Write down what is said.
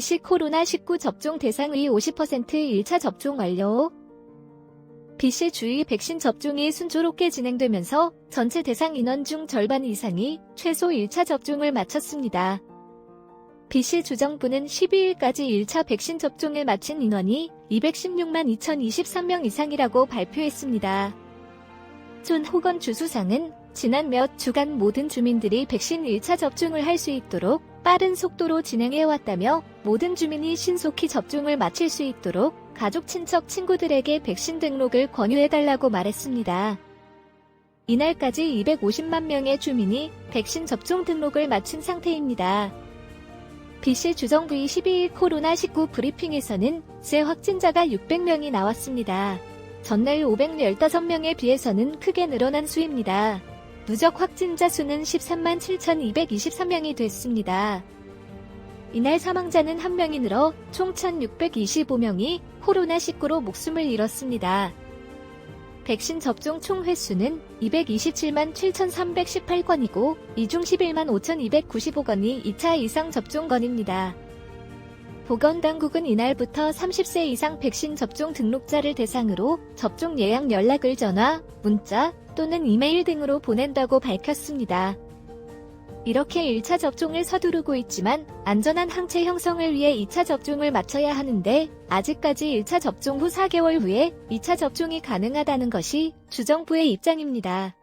BC 코로나19 접종 대상의 50% 1차 접종 완료. BC 주의 백신 접종이 순조롭게 진행되면서 전체 대상 인원 중 절반 이상이 최소 1차 접종을 마쳤습니다. BC 주정부는 12일까지 1차 백신 접종을 마친 인원이 216만 2023명 이상이라고 발표했습니다. 존 호건 주수상은 지난 몇 주간 모든 주민들이 백신 1차 접종을 할 수 있도록 빠른 속도로 진행해왔다며 모든 주민이 신속히 접종을 마칠 수 있도록 가족, 친척, 친구들에게 백신 등록을 권유해달라고 말했습니다. 이날까지 250만 명의 주민이 백신 접종 등록을 마친 상태입니다. BC 주정부의 12일 코로나19 브리핑에서는 새 확진자가 600명이 나왔습니다. 전날 515명에 비해서는 크게 늘어난 수입니다. 누적 확진자 수는 13만 7,223명이 됐습니다. 이날 사망자는 1명이 늘어 총 1,625명이 코로나19로 목숨을 잃었습니다. 백신 접종 총 횟수는 227만 7,318건이고 이중 11만 5,295건이 2차 이상 접종건입니다. 보건당국은 이날부터 30세 이상 백신 접종 등록자를 대상으로 접종 예약 연락을 전화, 문자 또는 이메일 등으로 보낸다고 밝혔습니다. 이렇게 1차 접종을 서두르고 있지만 안전한 항체 형성을 위해 2차 접종을 마쳐야 하는데 아직까지 1차 접종 후 4개월 후에 2차 접종이 가능하다는 것이 주정부의 입장입니다.